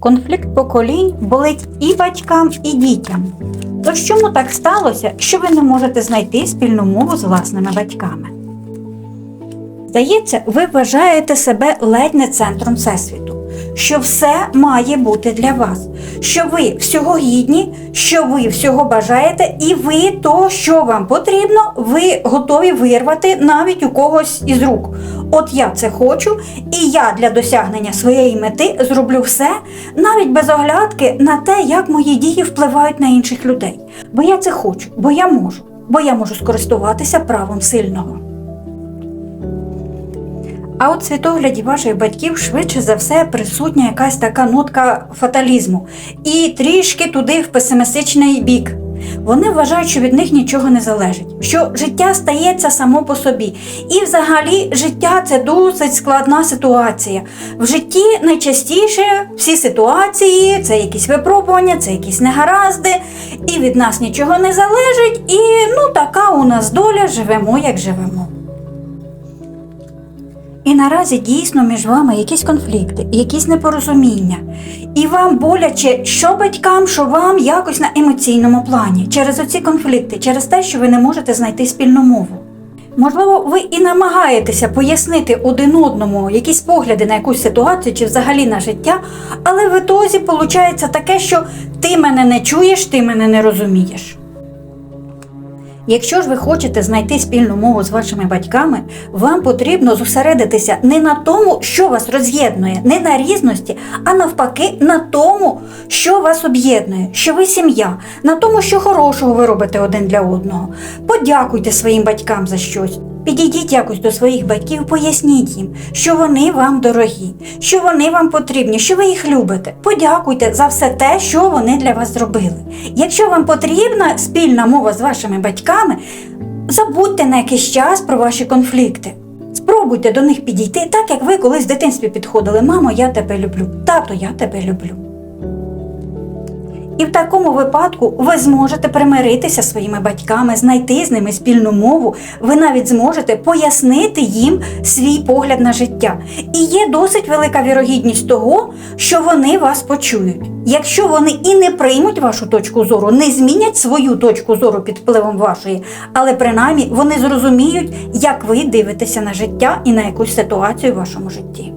Конфлікт поколінь болить і батькам, і дітям. Тож чому так сталося, що ви не можете знайти спільну мову з власними батьками? Здається, ви вважаєте себе ледь не центром Всесвіту, що все має бути для вас, що ви всього гідні, що ви всього бажаєте, і ви то, що вам потрібно, ви готові вирвати навіть у когось із рук. От я це хочу, і я для досягнення своєї мети зроблю все, навіть без оглядки на те, як мої дії впливають на інших людей. Бо я це хочу, бо я можу, бо я можу скористуватися правом сильного. А от світогляді ваших батьків швидше за все присутня якась така нотка фаталізму і трішки туди в песимістичний бік. Вони вважають, що від них нічого не залежить, що життя стається само по собі. І взагалі життя це досить складна ситуація. В житті найчастіше всі ситуації це якісь випробування, це якісь негаразди, і від нас нічого не залежить, і ну така у нас доля, живемо як живемо. І наразі дійсно між вами якісь конфлікти, якісь непорозуміння. І вам боляче, що батькам, що вам якось на емоційному плані, через оці конфлікти, через те, що ви не можете знайти спільну мову. Можливо, ви і намагаєтеся пояснити один одному якісь погляди на якусь ситуацію чи взагалі на життя, але в ітозі виходить таке, що ти мене не чуєш, ти мене не розумієш. Якщо ж ви хочете знайти спільну мову з вашими батьками, вам потрібно зосередитися не на тому, що вас роз'єднує, не на різності, а навпаки, на тому, що вас об'єднує, що ви сім'я, на тому, що хорошого ви робите один для одного. Подякуйте своїм батькам за щось. Підійдіть якось до своїх батьків, поясніть їм, що вони вам дорогі, що вони вам потрібні, що ви їх любите. Подякуйте за все те, що вони для вас зробили. Якщо вам потрібна спільна мова з вашими батьками, забудьте на якийсь час про ваші конфлікти. Спробуйте до них підійти так, як ви колись в дитинстві підходили. Мамо, я тебе люблю, тато, я тебе люблю. І в такому випадку ви зможете примиритися зі своїми батьками, знайти з ними спільну мову. Ви навіть зможете пояснити їм свій погляд на життя. І є досить велика вірогідність того, що вони вас почують. Якщо вони і не приймуть вашу точку зору, не змінять свою точку зору під впливом вашої, але принаймні вони зрозуміють, як ви дивитеся на життя і на якусь ситуацію в вашому житті.